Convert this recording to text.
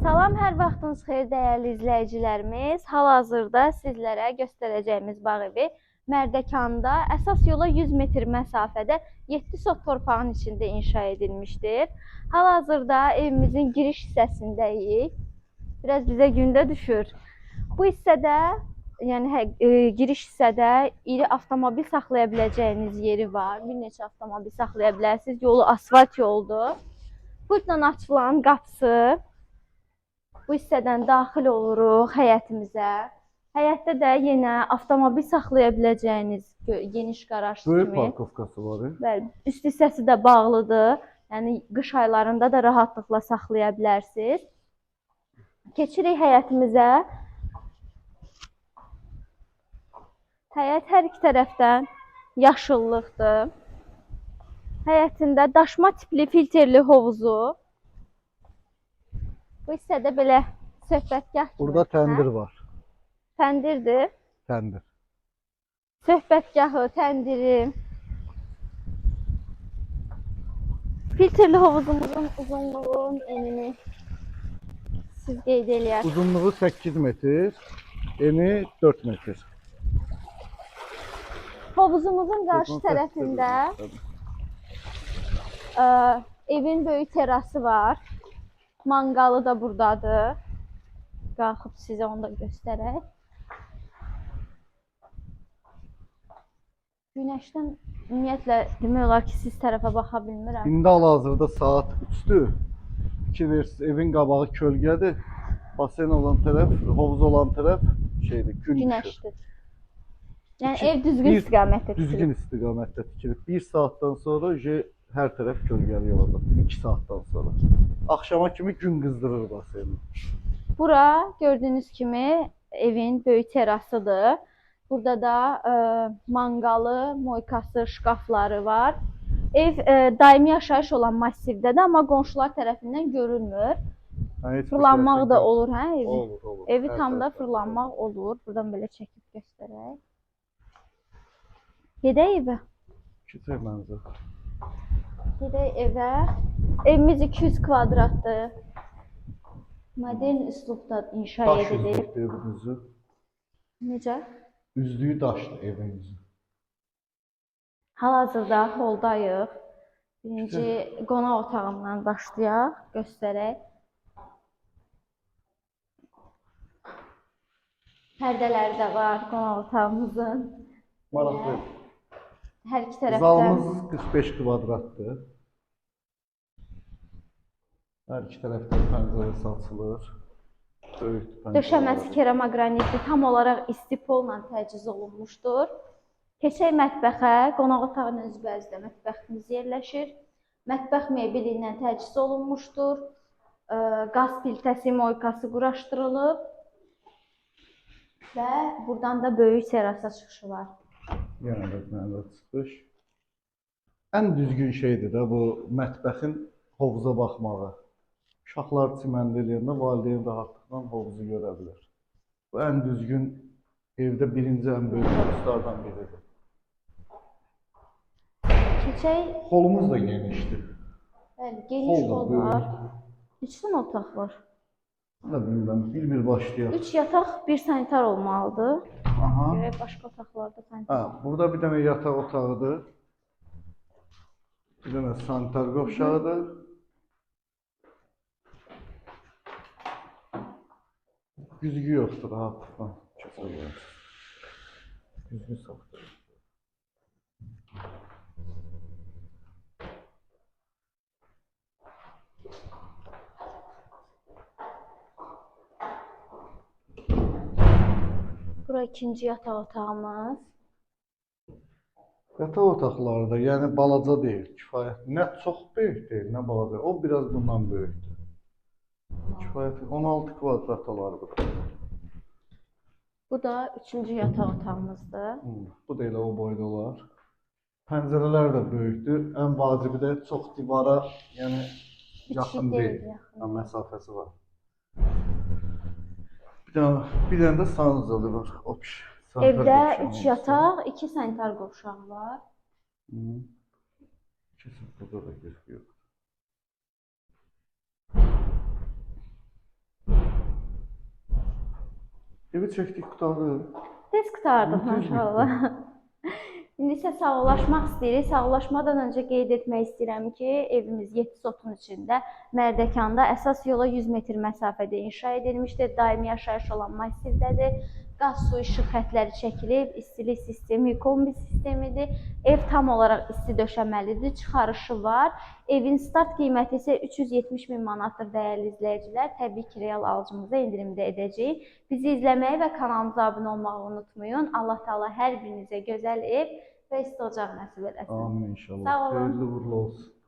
Salam, hər vaxtınız xeyir dəyərli izləyicilərimiz. Hal-hazırda sizlərə göstərəcəyimiz bağ evi Mərdəkanda əsas yola 100 metr məsafədə 7 sot torpağın içində inşa edilmişdir. Hal-hazırda evimizin giriş hissəsindəyik. Biraz bizə gündə düşür. Bu hissədə, yəni hə, e, giriş hissədə iri avtomobil saxlaya biləcəyiniz yeri var. Bir neçə avtomobil saxlaya bilərsiniz. Yolu asfalt yoldur. Buradan açılan qapısı bu hissədən daxil oluruq həyətimizə. Həyətdə də yenə avtomobil saxlaya biləcəyiniz geniş qaraj Böyük kimi. parkovkası var. e. Bəli, üst hissəsi də bağlıdır. Yəni qış aylarında da rahatlıqla saxlaya bilərsiniz. Keçirik həyətimizə. Həyət hər iki tərəfdən yaşıllıqdır. Həyətində daşma tipli filtrli hovuzu. Bu hissədə belə söhbətgah kimi. Burada təndir var. Hə? Təndirdir. Təndir. Söhbətgahı, təndiri. Filtrli hovuzumuzun uzunluğun enini siz qeyd eləyərsiniz. Uzunluğu 8 metr, eni 4 metr. Hovuzumuzun qarşı Uzun tərəfində ə, evin böyük terası var. Manqalı da burdadır. Qalxıb sizə onu da göstərək. Günəşdən ümumiyyətlə demək olar ki, siz tərəfə baxa bilmirəm. İndi hal-hazırda saat 3-dür. Fikir evin qabağı kölgədir. Basen olan tərəf, hovuz olan tərəf şeydir, gün. Günəşdir. Yəni İki- ev düzgün bir- istiqamətdə Düzgün tikilib. istiqamətdə tikilib. 1 saatdan sonra hər tərəf kölgəli olacaq. 2 saatdan sonra. Axşama kimi gün qızdırır baseni. Bura gördüyünüz kimi evin böyük terasıdır. Burada da ə, manqalı, moykası, şkafları var. Ev ə, daimi yaşayış olan massivdədir, amma qonşular tərəfindən görünmür. Bir Fırlanmaq da olur, hə, evi. Olur, olur. Evi Hər tam da tərəfdən fırlanmaq olur. Buradan belə çəkib göstərək. Gedək evə. Kiçik mənzil. Gedək evə. Evimiz 200 kvadratdır. Modern üslubda inşa Daş edilib. üzlükdür evimizin. Necə? Üzlüyü daşdır evimizin. Hal-hazırda holdayıq. Birinci qonaq otağından başlayaq, göstərək. Pərdələri də var qonaq otağımızın. Maraqlı. Hər iki tərəfdən Zalımız 45 kvadratdır. Hər iki tərəfdən pəncərə. döşəməsi keramaqranitli, tam olaraq istipolla təchiz olunmuşdur. Keçək mətbəxə. Qonaq otağının üzbəüzdə mətbəximiz yerləşir. Mətbəx mebeli ilə təchiz olunmuşdur. Qaz filtrəsi, moykası quraşdırılıb. Və buradan da böyük terasa çıxışı var. Yəni də mənə çıxış. Ən düzgün şeydir də bu mətbəxin hovuza baxmağı. Uşaqlar çiməndə eləyəndə valideyn rahatlıqla hovuzu görə bilər. Bu ən düzgün evdə birinci ən böyük hovuzlardan biridir. Keçək, Holumuz da genişdir. bəli, geniş Hol var. Neçə dənə otaq var? Nə bilim mən bir-bir başlayaq. 3 yataq, 1 sanitar olmalıdır. Aha. Görək başqa otaqlarda sanitar. Ha, burada bir dənə yataq otağıdır. Bir dənə sanitar qovşağıdır. Güzgü yoxdur, rahatlıqla keçə bilərsiniz. Güzgü saxdır. Bura ikinci yataq otağımız. Yataq otaqları da yəni balaca deyil, kifayət. Nə çox böyük deyil, nə balaca. O biraz bundan böyükdür. Kifayət 16 kvadrat olar bu. Bu da üçüncü yataq otağımızdır. Hı, Bu da elə o boyda olar. Pəncərələr də böyükdür. Ən vacibi də çox divara, yəni yaxın deyil, deyil. yaxın. Məsafəsi var. Bir dənə bir dənə də sanuzalı var. O piş. sanitar Evdə qovşağı 3 olsun. yataq, 2 sanitar qovşağı var. Hı. Kesin burada da gözüküyor. Evi çəkdik qurtardı. Tez qurtardıq Tez maşallah. İndi isə sağollaşmaq istəyirik. Sağollaşmadan öncə qeyd etmək istəyirəm ki, evimiz 7 sotun içində Mərdəkanda əsas yola 100 metr məsafədə inşa edilmişdir. Daimi yaşayış olan massivdədir. Qaz, su, işıq xətləri çəkilib, istilik sistemi, kombi sistemidir. Ev tam olaraq isti döşəməlidir, çıxarışı var. Evin start qiyməti isə 370 min manatdır dəyərli izləyicilər. Təbii ki, real alıcımıza endirimdə edəcəyik. Bizi izləməyi və kanalımıza abunə olmağı unutmayın. Allah Taala hər birinizə gözəl ev və isti ocaq nəsib eləsin. Amin inşallah. Sağ olun. Xeyirli uğurlu olsun.